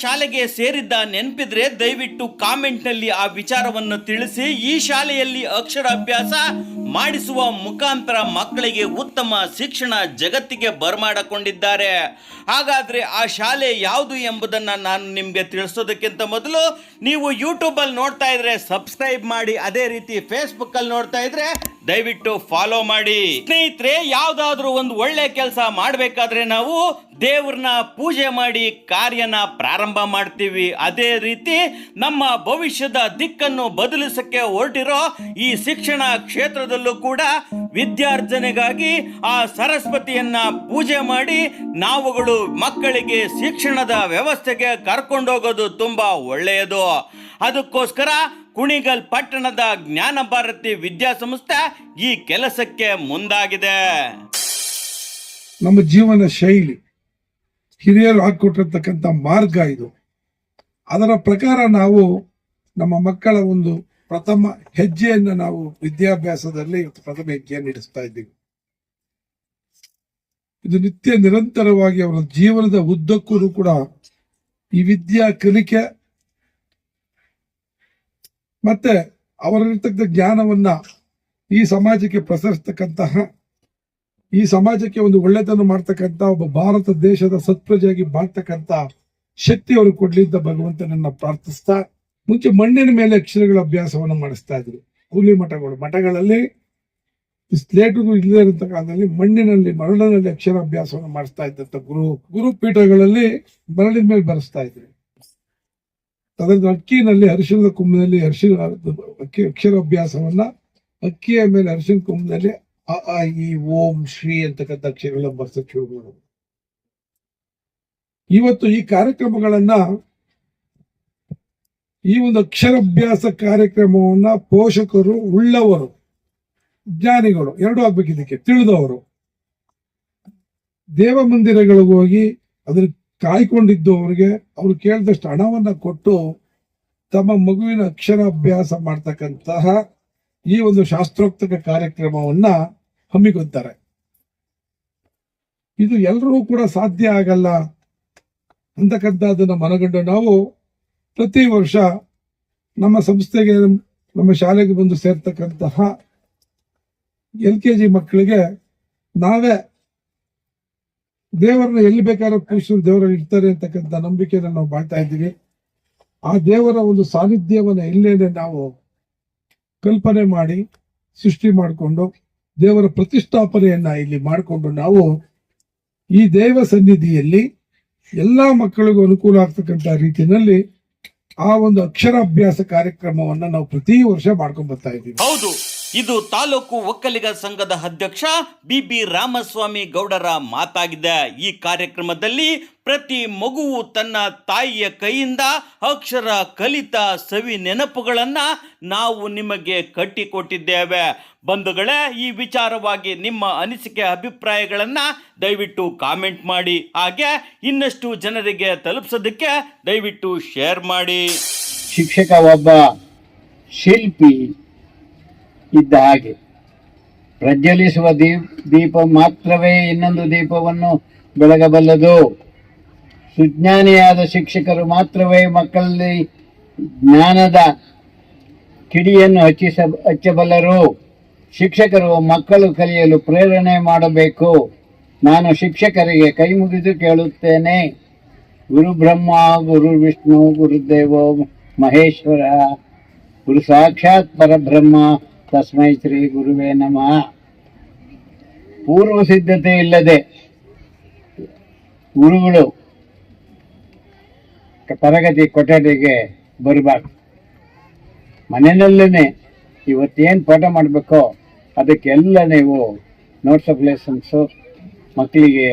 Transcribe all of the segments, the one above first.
ಶಾಲೆಗೆ ಸೇರಿದ್ದ ನೆನಪಿದ್ರೆ ದಯವಿಟ್ಟು ಕಾಮೆಂಟ್ನಲ್ಲಿ ಆ ವಿಚಾರವನ್ನು ತಿಳಿಸಿ ಈ ಶಾಲೆಯಲ್ಲಿ ಅಕ್ಷರಾಭ್ಯಾಸ ಮಾಡಿಸುವ ಮುಖಾಂತರ ಮಕ್ಕಳಿಗೆ ಉತ್ತಮ ಶಿಕ್ಷಣ ಜಗತ್ತಿಗೆ ಬರಮಾಡಿಕೊಂಡಿದ್ದಾರೆ. ಹಾಗಾದ್ರೆ ಆ ಶಾಲೆ ಯಾವುದು ಎಂಬುದನ್ನ ನಾನು ನಿಮಗೆ ತಿಳಿಸೋದಕ್ಕಿಂತ ಮೊದಲು ನೀವು ಯೂಟ್ಯೂಬ್ ಅಲ್ಲಿ ನೋಡ್ತಾ ಇದ್ರೆ ಸಬ್ಸ್ಕ್ರೈಬ್ ಮಾಡಿ, ಅದೇ ರೀತಿ ಫೇಸ್ಬುಕ್ ಅಲ್ಲಿ ನೋಡ್ತಾ ಇದ್ರೆ ದಯವಿಟ್ಟು ಫಾಲೋ ಮಾಡಿ. ಸ್ನೇಹಿತರೆ, ಯಾವ್ದಾದ್ರು ಒಂದು ಒಳ್ಳೆ ಕೆಲಸ ಮಾಡಬೇಕಾದ್ರೆ ನಾವು ದೇವ್ರನ್ನ ಪೂಜೆ ಮಾಡಿ ಕಾರ್ಯನ ಪ್ರಾರಂಭ ಮಾಡ್ತೀವಿ. ಅದೇ ರೀತಿ ನಮ್ಮ ಭವಿಷ್ಯದ ದಿಕ್ಕನ್ನು ಬದಲಿಸಕ್ಕೆ ಹೊರಟಿರೋ ಈ ಶಿಕ್ಷಣ ಕ್ಷೇತ್ರದಲ್ಲೂ ಕೂಡ ವಿದ್ಯಾರ್ಜನೆಗಾಗಿ ಆ ಸರಸ್ವತಿಯನ್ನ ಪೂಜೆ ಮಾಡಿ ನಾವುಗಳು ಮಕ್ಕಳಿಗೆ ಶಿಕ್ಷಣದ ವ್ಯವಸ್ಥೆಗೆ ಕರ್ಕೊಂಡೋಗೋದು ತುಂಬಾ ಒಳ್ಳೆಯದು. ಅದಕ್ಕೋಸ್ಕರ ಕುಣಿಗಲ್ ಪಟ್ಟಣದ ಜ್ಞಾನ ಭಾರತಿ ವಿದ್ಯಾಸಂಸ್ಥೆ ಈ ಕೆಲಸಕ್ಕೆ ಮುಂದಾಗಿದೆ. ನಮ್ಮ ಜೀವನ ಶೈಲಿ, ಹಿರಿಯರು ಹಾಕಿಕೊಟ್ಟಿರ್ತಕ್ಕಂಥ ಮಾರ್ಗ ಇದು. ಅದರ ಪ್ರಕಾರ ನಾವು ನಮ್ಮ ಮಕ್ಕಳ ಒಂದು ಪ್ರಥಮ ಹೆಜ್ಜೆಯನ್ನು ನಾವು ವಿದ್ಯಾಭ್ಯಾಸದಲ್ಲಿ ಇವತ್ತು ಪ್ರಥಮ ಹೆಜ್ಜೆಯನ್ನು ಇಡಿಸ್ತಾ ಇದ್ದೀವಿ. ಇದು ನಿತ್ಯ ನಿರಂತರವಾಗಿ ಅವರ ಜೀವನದ ಉದ್ದಕ್ಕೂ ಕೂಡ ಈ ವಿದ್ಯಾ ಕಲಿಕೆ ಮತ್ತೆ ಅವರಲ್ಲಿರ್ತಕ್ಕಂಥ ಜ್ಞಾನವನ್ನ ಈ ಸಮಾಜಕ್ಕೆ ಪ್ರಸರಿಸ್ತಕ್ಕಂತಹ, ಈ ಸಮಾಜಕ್ಕೆ ಒಂದು ಒಳ್ಳೆತನ ಮಾಡ್ತಕ್ಕಂಥ, ಒಬ್ಬ ಭಾರತ ದೇಶದ ಸತ್ಪ್ರಜೆಯಾಗಿ ಬಾಳ್ತಕ್ಕಂಥ ಶಕ್ತಿ ಅವರು ಕೊಡ್ಲಿ ಭಗವಂತನನ್ನ ಪ್ರಾರ್ಥಿಸ್ತಾ ಮುಂಚೆ ಮಣ್ಣಿನ ಮೇಲೆ ಅಕ್ಷರಗಳ ಅಭ್ಯಾಸವನ್ನು ಮಾಡಿಸ್ತಾ ಇದ್ರು. ಕೂಲಿ ಮಠಗಳು. ಮಠಗಳಲ್ಲಿ ಸ್ಲೇಟು ಇಲ್ಲದೇ ಇರುವಂತ ಕಾಲದಲ್ಲಿ ಮಣ್ಣಿನಲ್ಲಿ ಮರಳಿನಲ್ಲಿ ಅಕ್ಷರಾಭ್ಯಾಸವನ್ನು ಮಾಡಿಸ್ತಾ ಇದ್ದಂತ ಗುರು ಗುರುಪೀಠಗಳಲ್ಲಿ ಮರಳಿನ ಮೇಲೆ ಬರೆಸ್ತಾ ಇದ್ರು. ಅದರಿಂದ ಅಕ್ಕಿನಲ್ಲಿ ಅರಿಶಿಣದ ಕುಂಭದಲ್ಲಿ ಅರಿಶಿನ ಅಕ್ಕಿ ಅಕ್ಷರಾಭ್ಯಾಸವನ್ನ ಅಕ್ಕಿಯ ಮೇಲೆ ಅರಿಶಿನ ಕುಂಭದಲ್ಲಿ ಅ ಇ, ಓಂ, ಶ್ರೀ ಅಂತಕ್ಕಂಥ ಅಕ್ಷರಗಳನ್ನ ಬರ್ಸಕ್ಕೆ ಶುರು ಇವತ್ತು ಈ ಕಾರ್ಯಕ್ರಮಗಳನ್ನ ಈ ಒಂದು ಅಕ್ಷರಾಭ್ಯಾಸ ಕಾರ್ಯಕ್ರಮವನ್ನ ಪೋಷಕರು, ಉಳ್ಳವರು, ಜ್ಞಾನಿಗಳು ಎರಡು ಆಗ್ಬೇಕು ಇದಕ್ಕೆ, ತಿಳಿದವರು. ದೇವ ಮಂದಿರಗಳಿಗೆ ಹೋಗಿ ಅದ್ರ ಕಾಯ್ಕೊಂಡಿದ್ದು ಅವ್ರಿಗೆ ಅವ್ರು ಕೇಳಿದಷ್ಟು ಹಣವನ್ನ ಕೊಟ್ಟು ತಮ್ಮ ಮಗುವಿನ ಅಕ್ಷರಾಭ್ಯಾಸ ಮಾಡ್ತಕ್ಕಂತಹ ಈ ಒಂದು ಶಾಸ್ತ್ರೋಕ್ತ ಕಾರ್ಯಕ್ರಮವನ್ನ ಹಮ್ಮಿಕೊಳ್ತಾರೆ ಇದು ಎಲ್ಲರೂ ಕೂಡ ಸಾಧ್ಯ ಆಗಲ್ಲ ಅಂತಕ್ಕಂಥದ್ದನ್ನ ಮನಗಂಡು ನಾವು ಪ್ರತಿ ವರ್ಷ ನಮ್ಮ ಸಂಸ್ಥೆಗೆ, ನಮ್ಮ ಶಾಲೆಗೆ ಬಂದು ಸೇರ್ತಕ್ಕಂತಹ ಎಲ್ ಕೆ ಜಿ ಮಕ್ಕಳಿಗೆ ನಾವೇ ದೇವರನ್ನ ಎಲ್ಲಿ ಬೇಕಾದ್ರೂ ಕೂಸರು ದೇವರ ಇರ್ತಾರೆ ಅಂತಕ್ಕಂಥ ನಂಬಿಕೆಯನ್ನು ನಾವು ಮಾಡ್ತಾ ಇದ್ದೀವಿ. ಆ ದೇವರ ಒಂದು ಸಾನ್ನಿಧ್ಯವನ್ನು ಎಲ್ಲೇನೆ ನಾವು ಕಲ್ಪನೆ ಮಾಡಿ, ಸೃಷ್ಟಿ ಮಾಡಿಕೊಂಡು, ದೇವರ ಪ್ರತಿಷ್ಠಾಪನೆಯನ್ನ ಇಲ್ಲಿ ಮಾಡಿಕೊಂಡು ನಾವು ಈ ದೇವ ಸನ್ನಿಧಿಯಲ್ಲಿ ಎಲ್ಲಾ ಮಕ್ಕಳಿಗೂ ಅನುಕೂಲ ಆಗ್ತಕ್ಕಂಥ ರೀತಿಯಲ್ಲಿ ಆ ಒಂದು ಅಕ್ಷರಾಭ್ಯಾಸ ಕಾರ್ಯಕ್ರಮವನ್ನ ನಾವು ಪ್ರತಿ ವರ್ಷ ಮಾಡ್ಕೊಂಡ್ ಬರ್ತಾ ಇದ್ದೀವಿ. ಹೌದು. ಇದು ತಾಲೂಕು ಒಕ್ಕಲಿಗ ಸಂಘದ ಅಧ್ಯಕ್ಷ ಬಿ ಬಿ ರಾಮಸ್ವಾಮಿ ಗೌಡರ ಮಾತಾಗಿದೆ. ಈ ಕಾರ್ಯಕ್ರಮದಲ್ಲಿ ಪ್ರತಿ ಮಗುವು ತನ್ನ ತಾಯಿಯ ಕೈಯಿಂದ ಅಕ್ಷರ ಕಲಿತ ಸವಿ ನೆನಪುಗಳನ್ನ ನಾವು ನಿಮಗೆ ಕಟ್ಟಿಕೊಟ್ಟಿದ್ದೇವೆ. ಬಂಧುಗಳೇ, ಈ ವಿಚಾರವಾಗಿ ನಿಮ್ಮ ಅನಿಸಿಕೆ ಅಭಿಪ್ರಾಯಗಳನ್ನ ದಯವಿಟ್ಟು ಕಾಮೆಂಟ್ ಮಾಡಿ. ಹಾಗೆ ಇನ್ನಷ್ಟು ಜನರಿಗೆ ತಲುಪಿಸೋದಕ್ಕೆ ದಯವಿಟ್ಟು ಶೇರ್ ಮಾಡಿ. ಶಿಕ್ಷಕ ಒಬ್ಬ ಶಿಲ್ಪಿ ಇದ್ದ ಹಾಗೆ. ಪ್ರಜ್ವಲಿಸುವ ದೀಪ್, ದೀಪ ಮಾತ್ರವೇ ಇನ್ನೊಂದು ದೀಪವನ್ನು ಬೆಳಗಬಲ್ಲದು. ಸುಜ್ಞಾನಿಯಾದ ಶಿಕ್ಷಕರು ಮಾತ್ರವೇ ಮಕ್ಕಳಲ್ಲಿ ಜ್ಞಾನದ ಕಿಡಿಯನ್ನು ಹಚ್ಚಿಸ, ಹಚ್ಚಬಲ್ಲರು. ಶಿಕ್ಷಕರು ಮಕ್ಕಳು ಕಲಿಯಲು ಪ್ರೇರಣೆ ಮಾಡಬೇಕು. ನಾನು ಶಿಕ್ಷಕರಿಗೆ ಕೈ ಮುಗಿದು ಕೇಳುತ್ತೇನೆ. ಗುರು ಬ್ರಹ್ಮ ಗುರು ವಿಷ್ಣು, ಗುರುದೇವೋ, ಮಹೇಶ್ವರ, ಗುರು ಸಾಕ್ಷಾತ್ ಪರಬ್ರಹ್ಮ ತಸ್ಮೈ ಶ್ರೀ ಗುರುವೇ ನಮಃ. ಪೂರ್ವ ಸಿದ್ಧತೆ ಇಲ್ಲದೆ ಗುರುಗಳು ತರಗತಿ ಕೊಠಡಿಗೆ ಬರಬಾರ್ದು. ಮನೆಯಲ್ಲೇ ಇವತ್ತೇನು ಪಾಠ ಮಾಡಬೇಕೋ ಅದಕ್ಕೆಲ್ಲ ನೀವು ನೋಟ್ಸ್ ಆಫ್ ಲೆಸನ್ಸು ಮಕ್ಕಳಿಗೆ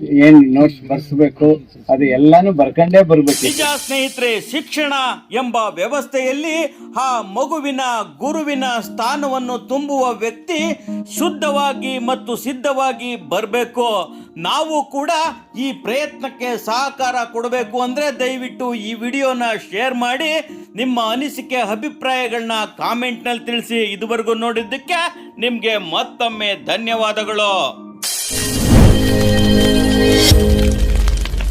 ಏನು ನೋಟ್ಸ್ ಬರ್ಸ್ಬೇಕು? ಅದು ಎಲ್ಲಾನು ಬರ್ಕಂಡೇ ಬರ್ಬೇಕು. ನಿಜ ಸ್ನೇಹಿತರೆ, ಶಿಕ್ಷಣ ಎಂಬ ವ್ಯವಸ್ಥೆಯಲ್ಲಿ ಆ ಮಗುವಿನ ಗುರುವಿನ ಸ್ಥಾನವನ್ನು ತುಂಬುವ ವ್ಯಕ್ತಿ ಶುದ್ಧವಾಗಿ ಮತ್ತು ಸಿದ್ಧವಾಗಿ ಬರಬೇಕು. ನಾವು ಕೂಡ ಈ ಪ್ರಯತ್ನಕ್ಕೆ ಸಹಕಾರ ಕೊಡಬೇಕು ಅಂದರೆ ದಯವಿಟ್ಟು ಈ ವಿಡಿಯೋನ ಶೇರ್ ಮಾಡಿ, ನಿಮ್ಮ ಅನಿಸಿಕೆ, ಅಭಿಪ್ರಾಯಗಳನ್ನ ಕಾಮೆಂಟ್ನಲ್ಲಿ ತಿಳಿಸಿ. ಇದುವರೆಗೂ ನೋಡಿದ್ದಕ್ಕೆ ನಿಮಗೆ ಮತ್ತೊಮ್ಮೆ ಧನ್ಯವಾದಗಳು.